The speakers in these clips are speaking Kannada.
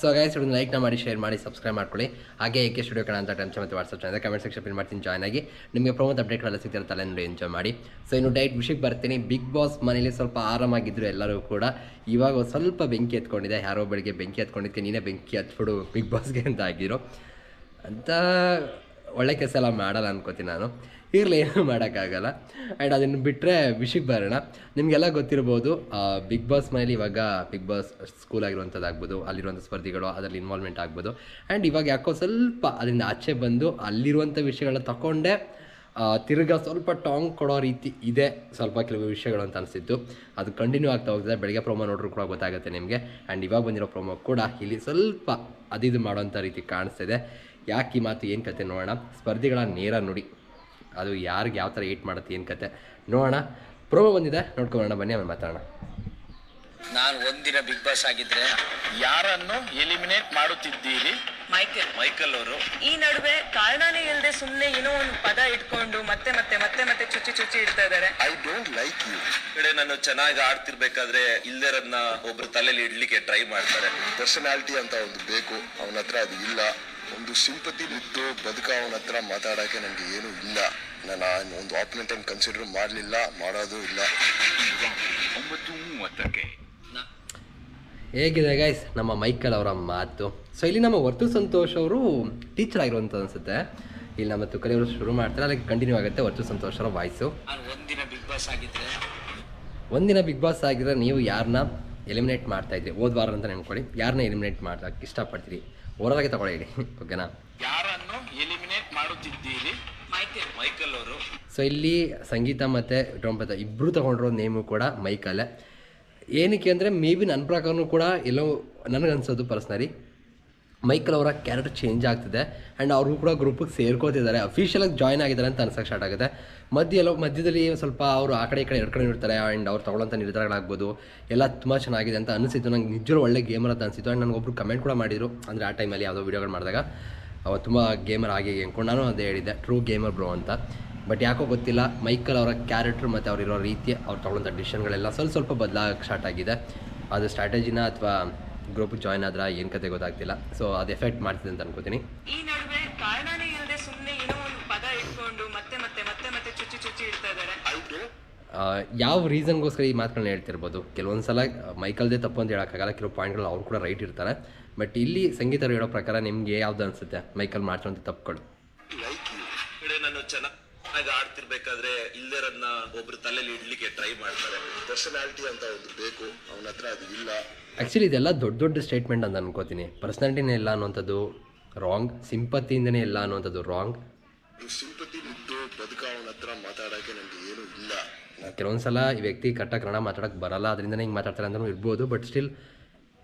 ಸೊ ಗೈಸ್ ಇದನ್ನು ಲೈಕ್ನ ಮಾಡಿ ಶೇರ್ ಮಾಡಿ ಸಬ್ಸ್ಕ್ರೈಬ್ ಮಾಡ್ಕೊಳ್ಳಿ. ಹಾಗೆ ಏಕೆ ಸ್ಟುಡಿಯೋ ಕಣ ಅಂತ ಟೈಮ್ ಮತ್ತು WhatsApp channel comment section pin ಮಾಡ್ತೀನಿ ಜಾಯ್ನ್ ಆಗಿ. ನಿಮಗೆ ಪ್ರಮೋದ್ ಅಪ್ಡೇಟ್ಗಳೆಲ್ಲ ಸಿಗ್ತಿರುತ್ತಲ್ಲ ನೋಡಿ ಎಂಜಾಯ್ ಮಾಡಿ. ಸೊ ಇನ್ನು ಡೈಟ್ ವಿಷಯಕ್ಕೆ ಬರ್ತೀನಿ. ಬಿಗ್ ಬಾಸ್ ಮನೇಲಿ ಸ್ವಲ್ಪ ಆರಾಮಾಗಿದ್ದರು ಎಲ್ಲರೂ ಕೂಡ. ಇವಾಗ ಸ್ವಲ್ಪ ಬೆಂಕಿ ಎತ್ಕೊಂಡಿದೆ. ಯಾರೋ ಬೆಳಿಗ್ಗೆ ಬೆಂಕಿ ಹತ್ಕೊಂಡಿದ್ದೆ ನೀನೇ ಬೆಂಕಿ ಹತ್ಬಿಡು ಬಿಗ್ ಬಾಸ್ಗೆ ಅಂತ ಆಗಿರೋ. ಅಂತ ಒಳ್ಳೆ ಕೆಲಸ ಎಲ್ಲ ಮಾಡಲ್ಲ ಅನ್ಕೋತೀನಿ ನಾನು. ಇರಲಿ, ಏನು ಮಾಡೋಕ್ಕಾಗಲ್ಲ. ಆ್ಯಂಡ್ ಅದನ್ನು ಬಿಟ್ಟರೆ ವಿಷಯಕ್ಕೆ ಬರೋಣ. ನಿಮಗೆಲ್ಲ ಗೊತ್ತಿರ್ಬೋದು ಬಿಗ್ ಬಾಸ್ ಮನೇಲಿ ಇವಾಗ ಬಿಗ್ ಬಾಸ್ ಸ್ಕೂಲ್ ಆಗಿರುವಂಥದ್ದು ಆಗ್ಬೋದು, ಅಲ್ಲಿರುವಂಥ ಸ್ಪರ್ಧಿಗಳು, ಅದರಲ್ಲಿ ಇನ್ವಾಲ್ವ್ಮೆಂಟ್ ಆಗ್ಬೋದು. ಆ್ಯಂಡ್ ಇವಾಗ ಯಾಕೋ ಸ್ವಲ್ಪ ಅದರಿಂದ ಆಚೆ ಬಂದು ಅಲ್ಲಿರುವಂಥ ವಿಷಯಗಳನ್ನ ತಗೊಂಡೆ ತಿರ್ಗಾ ಸ್ವಲ್ಪ ಟಾಂಗ್ ಕೊಡೋ ರೀತಿ ಇದೆ ಸ್ವಲ್ಪ ಕೆಲವು ವಿಷಯಗಳು ಅಂತ ಅನಿಸಿದ್ದು. ಅದು ಕಂಟಿನ್ಯೂ ಆಗ್ತಾ ಹೋಗ್ತದೆ. ಬೆಳಗ್ಗೆ ಪ್ರೊಮೋ ನೋಡ್ರೂ ಕೂಡ ಗೊತ್ತಾಗುತ್ತೆ ನಿಮಗೆ. ಆ್ಯಂಡ್ ಇವಾಗ ಬಂದಿರೋ ಪ್ರೊಮೋ ಕೂಡ ಇಲ್ಲಿ ಸ್ವಲ್ಪ ಅದಿದು ಮಾಡೋಂಥ ರೀತಿ ಕಾಣಿಸ್ತಿದೆ. ಯಾಕೆ ಈ ಮಾತು ಏನು ಕತೆ ನೋಡೋಣ? ಸ್ಪರ್ಧಿಗಳ ನೇರ ನುಡಿ. ಅದು ಯಾರಿಗೆ ಯಾವ ಥರ ಏಟ್ ಮಾಡುತ್ತೆ, ಏನು ಕತೆ? ನೋಡೋಣ. ಪ್ರೋಮೋ ಬಂದಿದೆ ನೋಡ್ಕೊಳ್ಳೋಣ ಬನ್ನಿ, ಆಮೇಲೆ ಮಾತಾಡೋಣ. ನಾನು ಒಂದಿನ ಬಿಗ್ ಬಾಸ್ ಆಗಿದ್ರೆ ಯಾರನ್ನು ಎಲಿಮಿನೇಟ್ ಮಾಡುತ್ತಿದ್ದೀರಿ? ಮೈಕೆಲ್ ಮೈಕಲ್ ಅವರು. ಈ ನಡುವೆ ಕಾರಣನೇ ಇಲ್ಲದೆ ಸುಮ್ಮನೆ ಏನೋ ಒಂದು ಪದ ಇಟ್ಕೊಂಡು ಮತ್ತೆ ಮತ್ತೆ ಮತ್ತೆ ಮತ್ತೆ ಚುಚ್ಚಿ ಚುಚ್ಚಿ ಇಡ್ತಾ ಇದ್ದಾರೆ. ಐ ಡೋಂಟ್ ಲೈಕ್ ಯು ಕಡೆ ನಾನು ಚೆನ್ನಾಗಿ ಆಡ್ತಿರ್ಬೇಕಾದ್ರೆ ಇಲ್ದೇರನ್ನ ಒಬ್ರು ತಲೆಯಲ್ಲಿ ಇಡ್ಲಿಕ್ಕೆ ಟ್ರೈ ಮಾಡ್ತಾರೆ. ಪರ್ಸನಾಲಿಟಿ ಅಂತ ಒಂದು ಬೇಕು. ಅವನ ಹತ್ರ ಅದು ಇಲ್ಲ. ಒಂದು ಸಿಂಪತಿ ಬಿದ್ದು ಬದುಕ ಅವನ ಹತ್ರ ಮಾತಾಡಕ್ಕೆ ನನಗೆ ಏನೂ ಇಲ್ಲ. ನಾನು ಒಂದು ಆಪೋನೆಂಟ್ ಕನ್ಸಿಡರ್ ಮಾಡಲಿಲ್ಲ ಮಾಡೋದು ಇಲ್ಲ. ಒಂಬತ್ತು ಮೂವತ್ತಕ್ಕೆ ಹೇಗಿದೆ ಗೈಸ್ ನಮ್ಮ ಮೈಕಲ್ ಅವರ ಮಾತು. ಸೊ ಇಲ್ಲಿ ನಮ್ಮ ವರ್ತು ಸಂತೋಷ್ ಅವರು ಟೀಚರ್ ಆಗಿರುವಂಥ ಅನಿಸುತ್ತೆ. ಇಲ್ಲಿ ನಮ್ಮ ತುಕಲಿಯವರು ಶುರು ಮಾಡ್ತಾರೆ. ಅದಕ್ಕೆ ಕಂಟಿನ್ಯೂ ಆಗುತ್ತೆ ವರ್ತು ಸಂತೋಷ್ ಅವರ ವಾಯ್ಸು ಒಂದಿನ ಬಿಗ್ ಬಾಸ್ ಆಗಿದ್ರೆ? ಒಂದಿನ ಬಿಗ್ ಬಾಸ್ ಆಗಿದ್ರೆ ನೀವು ಯಾರನ್ನ ಎಲಿಮಿನೇಟ್ ಮಾಡ್ತಾ ಇದ್ರಿ? ಹೋದ ವಾರ ಅಂತ ನೆನ್ಕೊಳ್ಳಿ ಯಾರನ್ನ ಎಲಿಮಿನೇಟ್ ಮಾಡೋಕ್ಕೆ ಇಷ್ಟಪಡ್ತೀರಿ? ಹೊರದಾಗೆ ತಗೊಳ್ಳಿ. ಹೇಳಿ ಓಕೆನಾ ಯಾರನ್ನು ಎಲಿಮಿನೇಟ್ ಮಾಡುತ್ತಿದ್ದೀರಿ? ಮೈಕೆಲ್. ಮೈಕಲ್ ಅವರು. ಸೊ ಇಲ್ಲಿ ಸಂಗೀತ ಮತ್ತು ಡ್ರೋಂಪತ ಇಬ್ಬರು ತಗೊಂಡಿರೋ ನೇಮು ಕೂಡ ಮೈಕಲ್ಲೇ ಏನಕ್ಕೆ ಅಂದರೆ ಮೇ ಬಿ ನನ್ನ ಪ್ರಕಾರನೂ ಕೂಡ ಎಲ್ಲೋ ನನಗೆ ನನಗನ್ಸೋದು ಪರ್ಸ್ನಲಿ, ಮೈಕಲ್ ಅವರ ಕ್ಯಾರೆಕ್ಟರ್ ಚೇಂಜ್ ಆಗ್ತಿದೆ ಆ್ಯಂಡ್ ಅವ್ರಿಗೂ ಕೂಡ ಗ್ರೂಪಿಗೆ ಸೇರ್ಕೋತಿದ್ದಾರೆ. ಅಫಿಷಿಯಲಾಗಿ ಜಾಯ್ನ್ ಆಗಿದ್ದಾರೆ ಅಂತ ಅನ್ಸೋಕ್ಕೆ ಸ್ಟಾರ್ಟ್ ಆಗುತ್ತೆ. ಮಧ್ಯ ಎಲ್ಲೋ, ಮಧ್ಯದಲ್ಲಿ ಸ್ವಲ್ಪ ಅವರು ಆ ಕಡೆ ಈ ಕಡೆ, ಎರಡು ಕಡೆ ಇರ್ತಾರೆ ಆ್ಯಂಡ್ ಅವ್ರು ತೊಗೊಳ್ಳೋಂಥ ನಿರ್ಧಾರಗಳಾಗ್ಬೋದು. ಎಲ್ಲ ತುಂಬ ಚೆನ್ನಾಗಿದೆ ಅಂತ ಅನಿಸಿತ್ತು. ನಂಗೆ ನಿಜರು ಒಳ್ಳೆ ಗೇಮರ್ ಅಂತ ಅನಿಸಿತ್ತು. ಆ್ಯಂಡ್ ನನಗೊಬ್ರು ಕಮೆಂಟ್ ಕೂಡ ಮಾಡಿದರು. ಅಂದರೆ ಆ ಟೈಮಲ್ಲಿ ಯಾವುದೋ ವೀಡಿಯೋಗಳು ಮಾಡಿದಾಗ. ಅವ ತುಂಬ ಗೇಮರ್ ಆಗಿ ಅಂದ್ಕೊಂಡು ನಾನು ಅದೇ ಹೇಳಿದ್ದೆ. ಟ್ರೂ ಗೇಮರ್ ಬ್ರೋ ಅಂತ. ಬಟ್ ಯಾಕೋ ಗೊತ್ತಿಲ್ಲ ಮೈಕಲ್ ಅವರ ಕ್ಯಾರೆಕ್ಟರ್ ಮತ್ತು ಅವರಿರೋ ರೀತಿ ಅವ್ರು ತಗೊಳ್ಳೋಂಥ ಡಿಸಿಷನ್ಗಳೆಲ್ಲ ಸ್ವಲ್ಪ ಸ್ವಲ್ಪ ಬದಲಾಗಕ್ಕೆ ಸ್ಟಾರ್ಟ್ ಆಗಿದೆ. ಅದು ಸ್ಟ್ರಾಟಜಿನ ಅಥವಾ ಗ್ರೂಪ್ ಜಾಯ್ನ್ ಆದ್ರೆ ಏನು ಕತೆ ಗೊತ್ತಾಗ್ತಿಲ್ಲ. ಸೊ ಅದು ಎಫೆಕ್ಟ್ ಮಾಡ್ತಿದೆ ಅಂತ ಅನ್ಕೋತೀನಿ. ಈ ನಡುವೆ ಕಾರಣನೇ ಇಲ್ಲದೆ ಸುಮ್ಮನೆ ಏನೋ ಒಂದು ಪದ ಇಟ್ಕೊಂಡು ಮತ್ತೆ ಮತ್ತೆ ಮತ್ತೆ ಮತ್ತೆ ಚುಚ್ಚಿ ಚುಚ್ಚಿ ಇಡ್ತಾ ಇದ್ದಾರೆ. ಆ, ಯಾವ ರೀಸನ್ಗೋಸ್ಕರ ಈ ಮಾತುಗಳನ್ನ ಹೇಳ್ತಿರ್ಬೋದು? ಕೆಲವೊಂದು ಸಲ ಮೈಕಲ್ದೇ ತಪ್ಪು ಅಂತ ಹೇಳೋಕ್ಕಾಗಲ್ಲ ಕೆಲವು ಪಾಯಿಂಟ್ಗಳು ಅವ್ರು ಕೂಡ ರೈಟ್ ಇರ್ತಾರೆ. ಬಟ್ ಇಲ್ಲಿ ಸಂಗೀತರು ಹೇಳೋ ಪ್ರಕಾರ ನಿಮಗೆ ಯಾವ್ದು ಅನ್ಸುತ್ತೆ? ಮೈಕಲ್ ಮಾಡ್ತಿರೋಂಥ ತಪ್ಪುಗಳು. ಆಡ್ತಿರ್ಬೇಕಾದ್ರೆ ಇಲ್ದೇರನ್ನ ಒಬ್ರು ತಲೆಯಲ್ಲಿ ಇಡ್ಲಿಕ್ಕೆ ಟ್ರೈ ಮಾಡ್ತಾರೆ. ಪರ್ಸನಾಲಿಟಿ ಅಂತ ಒಂದು ಬೇಕು ಅವನ ಹತ್ರ ಅದು ಇಲ್ಲ. ಆ್ಯಕ್ಚುಲಿ ಇದೆಲ್ಲ ದೊಡ್ಡ ದೊಡ್ಡ ಸ್ಟೇಟ್ಮೆಂಟ್ ಅಂತ ಅನ್ಕೋತೀನಿ. ಪರ್ಸನಾಲಿಟಿನೇ ಇಲ್ಲ ಅನ್ನೋಂಥದ್ದು ರಾಂಗ್ ಸಿಂಪತಿಯಿಂದನೇ ಇಲ್ಲ ಅನ್ನೋಂಥದ್ದು ರಾಂಗ್ ಸಿಂಪತಿ ಬಿದ್ದು ಬದುಕ ಅವನ ಹತ್ರ ಮಾತಾಡೋಕ್ಕೆ ನನಗೆ ಏನೂ ಇಲ್ಲ. ಕೆಲವೊಂದು ಸಲ ಈ ವ್ಯಕ್ತಿ ಕರೆಕ್ಟಾಗಿ ಕನ್ನಡ ಮಾತಾಡೋಕ್ಕೆ ಬರಲ್ಲ ಅದರಿಂದನೇ ಹಿಂಗೆ ಮಾತಾಡ್ತಾರೆ ಅಂತಲೂ ಇರ್ಬೋದು ಬಟ್ ಸ್ಟಿಲ್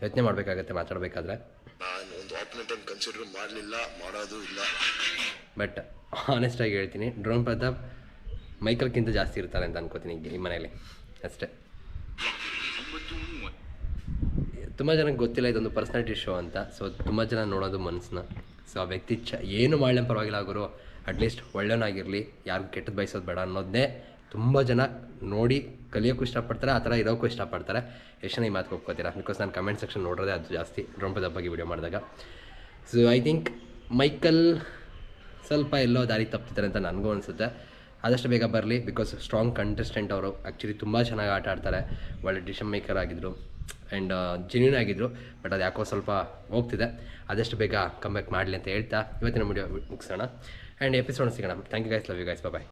ಯೋಚನೆ ಮಾಡಬೇಕಾಗತ್ತೆ ಮಾತಾಡಬೇಕಾದ್ರೆ. ನಾನು ಒಂದು ಆಪೋನೆಂಟ್ ಕನ್ಸಿಡರ್ ಮಾಡಲಿಲ್ಲ ಮಾಡೋದು ಇಲ್ಲ. ಬಟ್ ಆನೆಸ್ಟಾಗಿ ಹೇಳ್ತೀನಿ, ಡ್ರೋನ್ ಪ್ರತಾಪ್ ಮೈಕಲ್ಗಿಂತ ಜಾಸ್ತಿ ಇರ್ತಾರೆ ಅಂತ ಅನ್ಕೋತೀನಿ ಈ- ಮನೇಲಿ ಅಷ್ಟೇ. ತುಂಬ ಜನಕ್ಕೆ ಗೊತ್ತಿಲ್ಲ, ಇದೊಂದು ಪರ್ಸ್ನಾಲಿಟಿ ಶೋ ಅಂತ. ಸೊ ತುಂಬ ಜನ ನೋಡೋದು ಮನಸ್ಸನ್ನ. ಸೊ ಆ ವ್ಯಕ್ತಿ ಚ, ಏನು ಮಾಡಲಿ ಪರವಾಗಿಲ್ಲ ಗುರು. ಅಟ್ಲೀಸ್ಟ್ ಒಳ್ಳೆಯವನಾಗಿರಲಿ ಯಾರಿಗೂ ಕೆಟ್ಟದ್ದು ಬಯಸೋದು ಬೇಡ ಅನ್ನೋದನ್ನೇ ತುಂಬ ಜನ ನೋಡಿ ಕಲಿಯೋಕ್ಕೂ ಇಷ್ಟಪಡ್ತಾರೆ, ಆ ಥರ ಇರೋಕ್ಕೂ ಇಷ್ಟಪಡ್ತಾರೆ. ಎಷ್ಟು ಜನ ಈ ಮಾತು ಒಪ್ಕೋತೀರಾ? ಬಿಕಾಸ್ ನಾನು ಕಮೆಂಟ್ ಸೆಕ್ಷನ್ ನೋಡೋದೇ ಅದು ಜಾಸ್ತಿ, ಡ್ರೋನ್ ಬಗ್ಗೆ ವೀಡಿಯೋ ಮಾಡಿದಾಗ. ಸೊ ಐ ಥಿಂಕ್ ಮೈಕಲ್ ಸ್ವಲ್ಪ ಎಲ್ಲೋ ದಾರಿ ತಪ್ಪಿದ್ದಾರೆ ಅಂತ ನನಗೂ ಅನಿಸುತ್ತೆ. ಆದಷ್ಟು ಬೇಗ ಬರಲಿ ಬಿಕಾಸ್ ಸ್ಟ್ರಾಂಗ್ ಕಂಟೆಸ್ಟೆಂಟ್ ಅವರು ಆ್ಯಕ್ಚುಲಿ ತುಂಬ ಚೆನ್ನಾಗಿ ಆಟ ಆಡ್ತಾರೆ. ಒಳ್ಳೆ ಡಿಸಿಷನ್ ಮೇಕರ್ ಆಗಿದ್ದರು ಆ್ಯಂಡ್ ಜೆನ್ಯೂನ್ ಆಗಿದ್ದರು ಬಟ್ ಅದು ಯಾಕೋ ಸ್ವಲ್ಪ ಹೋಗ್ತಿದೆ. ಆದಷ್ಟು ಬೇಗ ಕಮ್ಬ್ಯಾಕ್ ಮಾಡಲಿ ಅಂತ ಹೇಳ್ತಾ ಇವತ್ತಿನ ವಿಡಿಯೋ ಮುಗಿಸೋಣ. ಆ್ಯಂಡ್ ಎಪಿಸೋಡ್ ಸಿಗೋಣ. Thank you guys love you guys bye